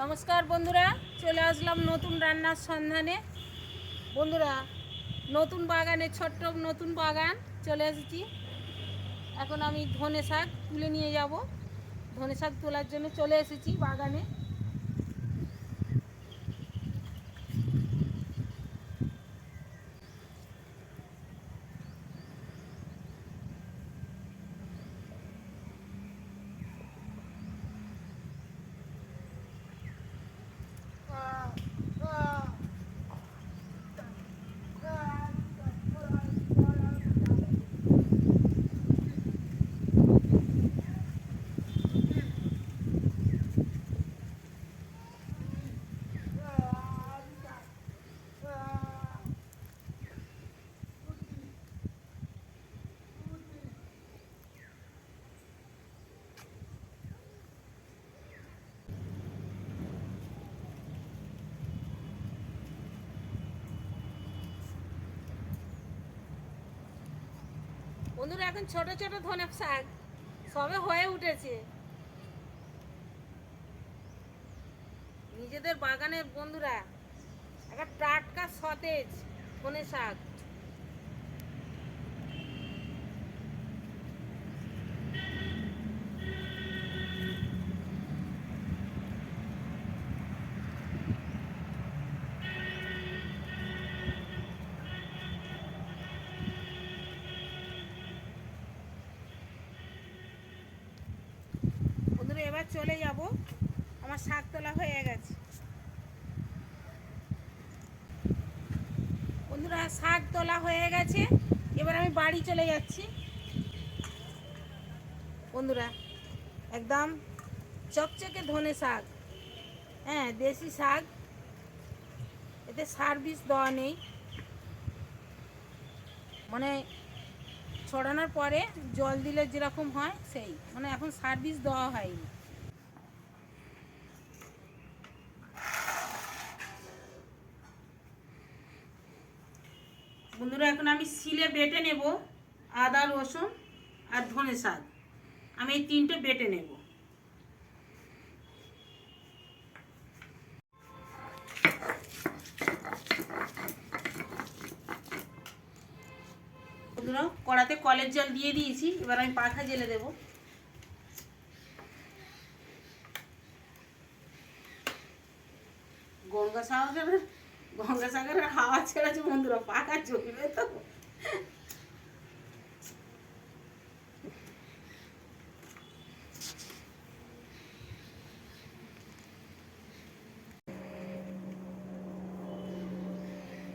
নমস্কার বন্ধুরা, চলে আসলাম নতুন রান্নার সন্ধানে। বন্ধুরা, নতুন বাগানে, ছোট্ট নতুন বাগান, চলে এসেছি। এখন আমি ধনে শাক তুলে নিয়ে যাব। ধনে শাক তোলার জন্য চলে এসেছি বাগানে। বন্ধুরা, এখন ছোট ছোট ধনে শাক সবে হয়ে উঠেছে। নিজেদের বাগানের বন্ধুরা, একটা টাটকা সতেজ ধনে শাক। চলে যাব। আমার শাক তোলা হয়ে গেছে। বন্ধুরা, শাক তোলা হয়ে গেছে। এবার আমি বাড়ি চলে যাচ্ছি। বন্ধুরা, একদম চকচকে ধনে শাক। হ্যাঁ দেশি শাক। এতে সার বিষ দেওয়া নেই। মানে ছড়ানোর পরে জল দিলে যেরকম হয়, সেই। মানে এখন সার্ভিস দেওয়া হয়নি। বন্ধুরা, এখন আমি শিলে বেটে নেব আদা, রসুন আর ধনে শাক। আমি এই তিনটে বেটে নেব। বন্ধুরা, কড়াতে কলের জল দিয়ে দিয়েছি, এবার আমি পাখা জেলে দেব। গঙ্গাসাগরের গঙ্গাসাগরের হাওয়া ছেড়েছে বন্ধুরা পাখা চলবে তো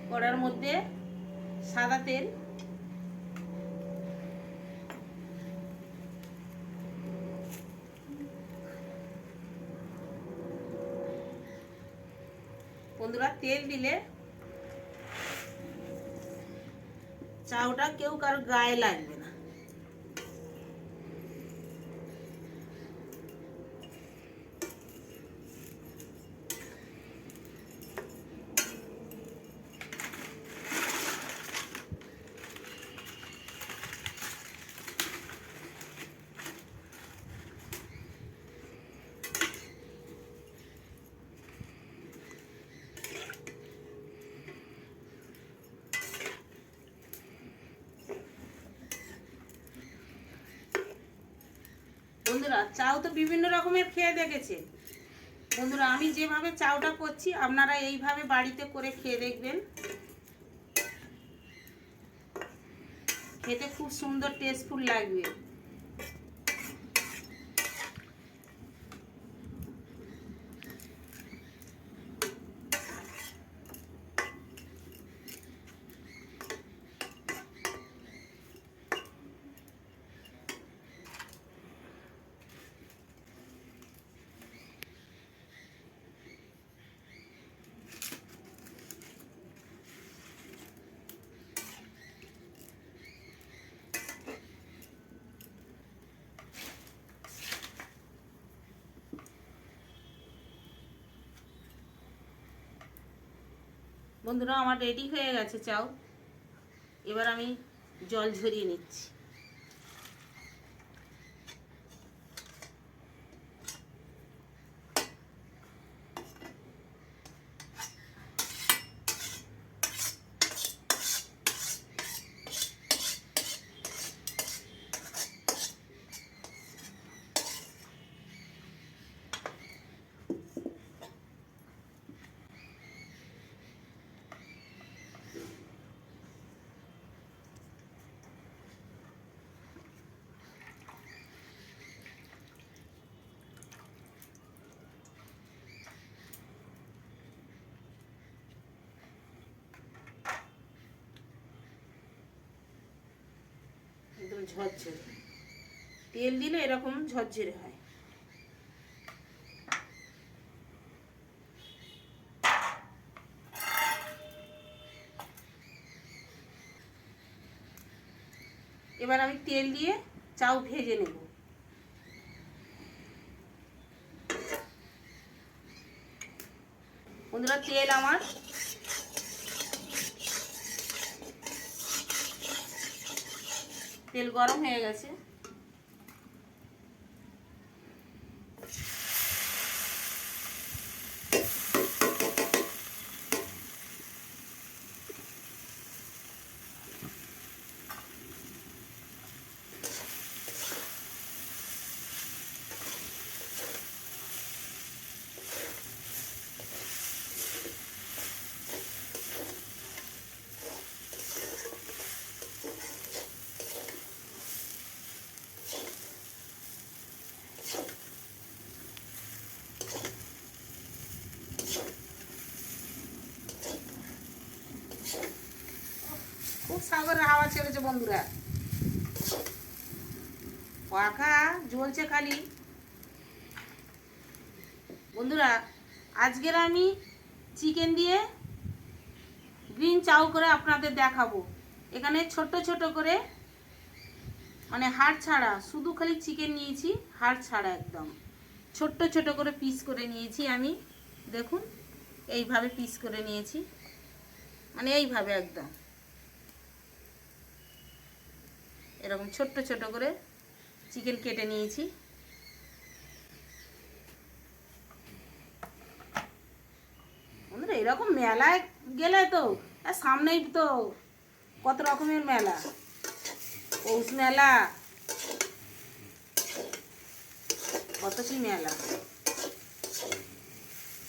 কড়ার মধ্যে সাদা তেল বন্ধুরা তেল দিলে চাউটা কেউ কারও গায়ে লাগবে না বন্ধুরা, চাও তো বিভিন্ন রকমের খেয়ে দেখেছে। বন্ধুরা, আমি যেভাবে চাউটা করছি, আপনারা এইভাবে বাড়িতে করে খেয়ে দেখবেন। খেতে খুব সুন্দর টেস্টফুল লাগবে। বন্ধুরা আমার রেডি হয়ে গেছে চাও? এবার আমি জল ঝরিয়ে নিচ্ছি। ঝরঝরে। তেল দিলে এরকম ঝরঝরে হয়। এবার আমি তেল দিয়ে চাউ ভেজে নেব। বন্ধুরা, তেল আমার তেল গরম হয়ে গেছে। খুব সাগরের হাওয়া ছেড়েছে বন্ধুরা। পাখা জ্বলছে খালি। বন্ধুরা, আজকের আমি চিকেন দিয়ে গ্রিন চাউ করে আপনাদের দেখাবো। এখানে ছোট ছোট করে মানে হাড় ছাড়া, শুধু খালি চিকেন নিয়েছি, হাড় ছাড়া একদম। ছোট্ট ছোট করে পিস করে নিয়েছি আমি। দেখুন, এইভাবে পিস করে নিয়েছি। মানে এইভাবে একদম। এরকম ছোট্ট ছোট করে চিকেন কেটে নিয়েছি। বন্ধুরা, এরকম মেলায় গেলে তো সামনেই তো কত রকমের মেলা। পৌষ মেলা, কত কি মেলা।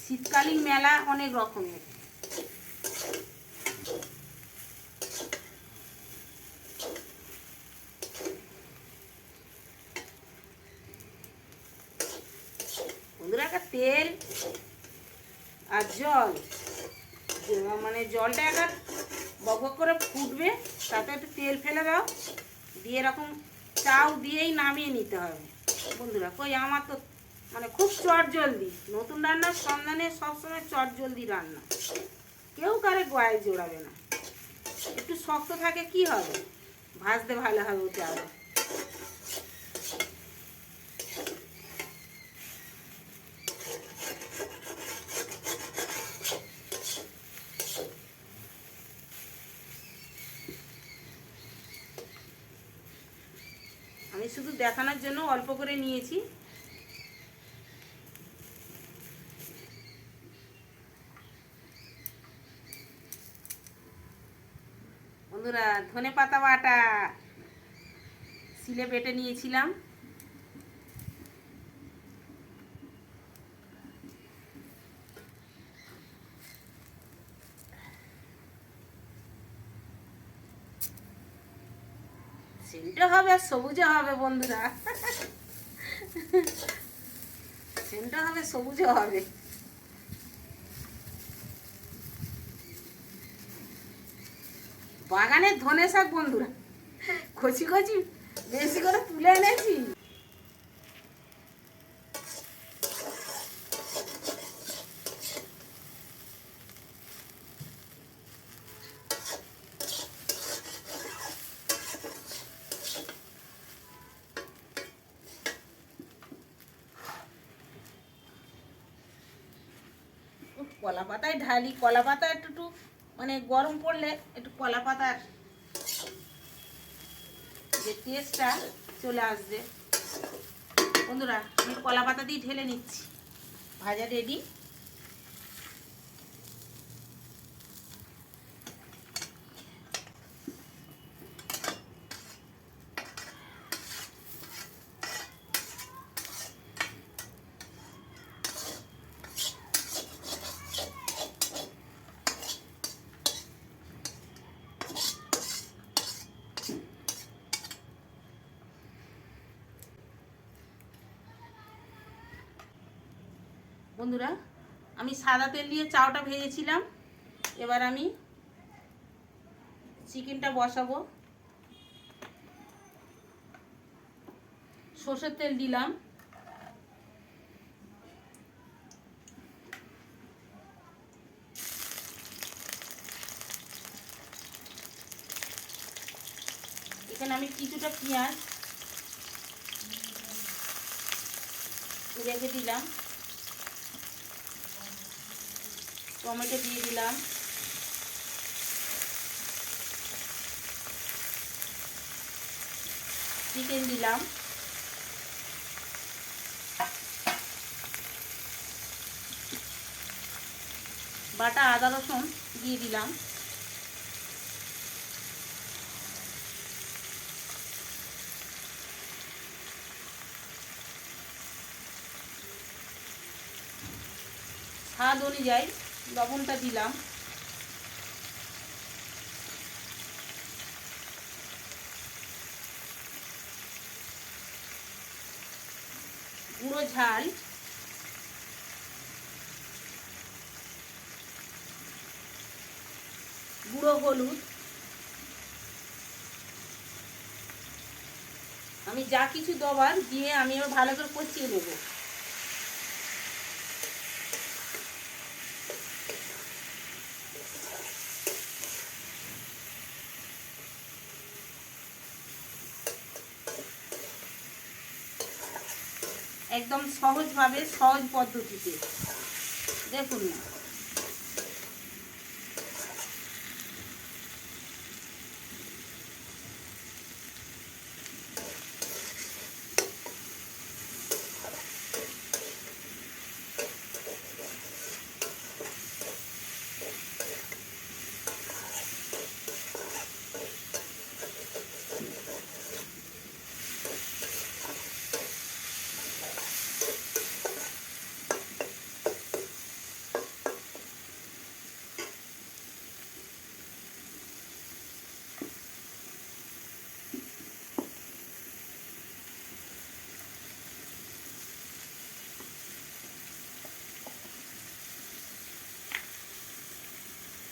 শীতকালীন মেলা অনেক রকমের বন্ধুরা একটা তেল আর জল। মানে জলটা একবার বক করে ফুটবে তাতে একটু তেল ফেলে দাও। দিয়ে এরকম চাউ দিয়েই নামিয়ে নিতে হবে। বন্ধুরা, কই আমার তো মানে খুব চট জলদি। নতুন রান্নার সন্ধানে সবসময় চট জলদি রান্না। কেউ কারে গোয়ায় জোড়াবে না। একটু শক্ত থাকে কি হবে? ভাজতে ভালো হবে ওটা আরও আমি শুধু দেখানোর জন্য অল্প করে নিয়েছি। বন্ধুরা ধনে পাতা বাটা। সিলে বেটে নিয়েছিলাম। সবুজও হবে বন্ধুরা। সেন্টটা হবে, সবুজে হবে। বাগানের ধনে শাক বন্ধুরা। খচি খচি, বেশি করে তুলে এনেছি। ঢালি কলা পাতা একটু মানে গরম পড়লে একটু কলা পাতার যে টেস্টটা চলে আসবে। বন্ধুরা, আমি কলা পাতা দিয়ে ঢেলে নিচ্ছি। ভাজা রেডি বন্ধুরা, আমি সাদা তেল দিয়ে চাউটা ভেজেছিলাম। এবার আমি চিকেনটা বসাবো। সর্ষের তেল দিলাম। এখানে আমি কিছুটা পেঁয়াজ রেখে দিলাম। টমেটো দিয়ে দিলাম। চিকেন দিলাম। বাটা আদা রসুন দিয়ে দিলাম। স্বাদ অনুযায়ী লবণটা দিলাম। গুঁড়ো ঝাল। গুঁড়ো হলুদ। আমি যা কিছু দেবার দিয়ে আমি এবার ভালো করে কষিয়ে নেব। একদম সহজভাবে সহজ পদ্ধতিতে। দেখুন না।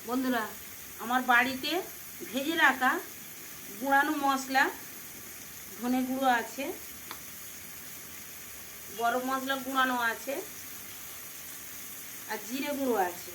বন্ধুরা, আমার বাড়িতে ভেজে রাখা গুঁড়ানো মশলা, ধনে গুঁড়ো আছে গরম মশলা গুঁড়ানো আছে, আর জিরে গুঁড়ো আছে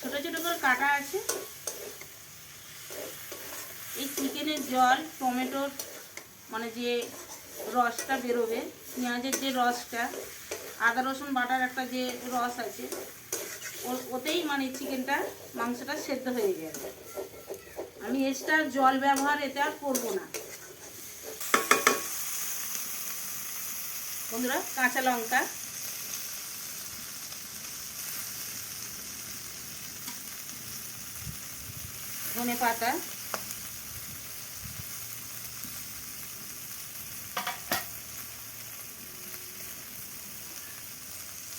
ছোট ছোট করে কাটা আছে এই চিকেনের জল, টমেটোর মানে যে রসটা বেরোবে, পেঁয়াজের যে রসটা, আদা, রসুন, বাটার একটা যে রস আছে ওতেই মানে চিকেনটা, মাংসটা সেদ্ধ হয়ে যাবে আমি এক্সট্রা জল ব্যবহার এতে আর করব না। বন্ধুরা, কাঁচা লঙ্কা। ধনে পাতা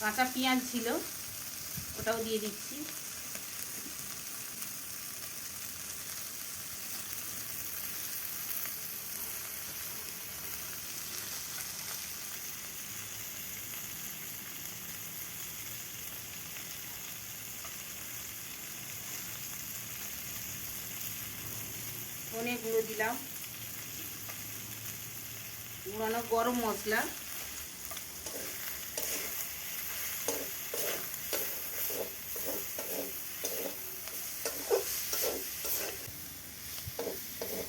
কাঁচা পেঁয়াজ ছিল ওটাও দিয়ে দিচ্ছি। ধনে গুঁড়ো দিলাম। গুঁড়ানো গরম মশলা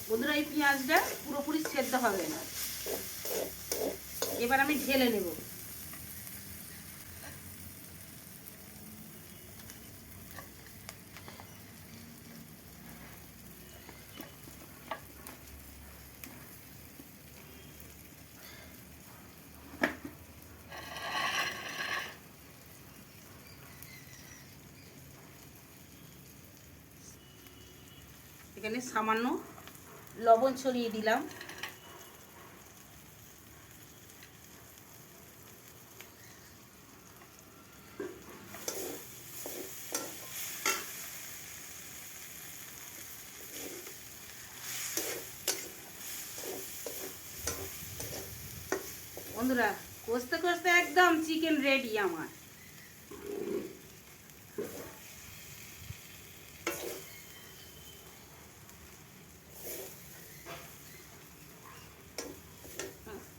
বন্ধুরা এই পেঁয়াজটা পুরোপুরি সেদ্ধ হবে না। এবার আমি ঢেলে নেব। এখানে সামান্য লবণ ছড়িয়ে দিলাম। বন্ধুরা কষতে কষতে একদম চিকেন রেডি আমার।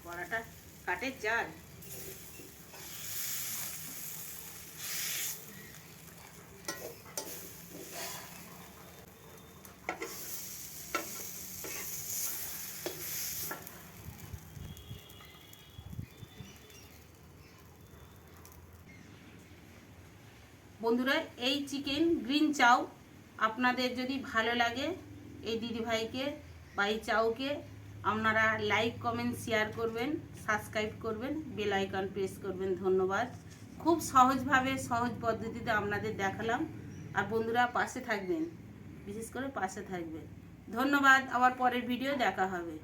কড়াটা কাঠের জাল বন্ধুরা, এই চিকেন গ্রিন চাউ আপনাদের যদি ভালো লাগে, এই দিদিভাইকে বা এই চাউকে আপনারা লাইক কমেন্ট শেয়ার করবেন সাবস্ক্রাইব করবেন বেল আইকন প্রেস করবেন। ধন্যবাদ। খুব সহজভাবে, সহজ পদ্ধতিতে আপনাদের দেখালাম। আর বন্ধুরা, পাশে থাকবেন। বিশেষ করে পাশে থাকবেন। ধন্যবাদ। আবার পরের ভিডিও দেখা হবে।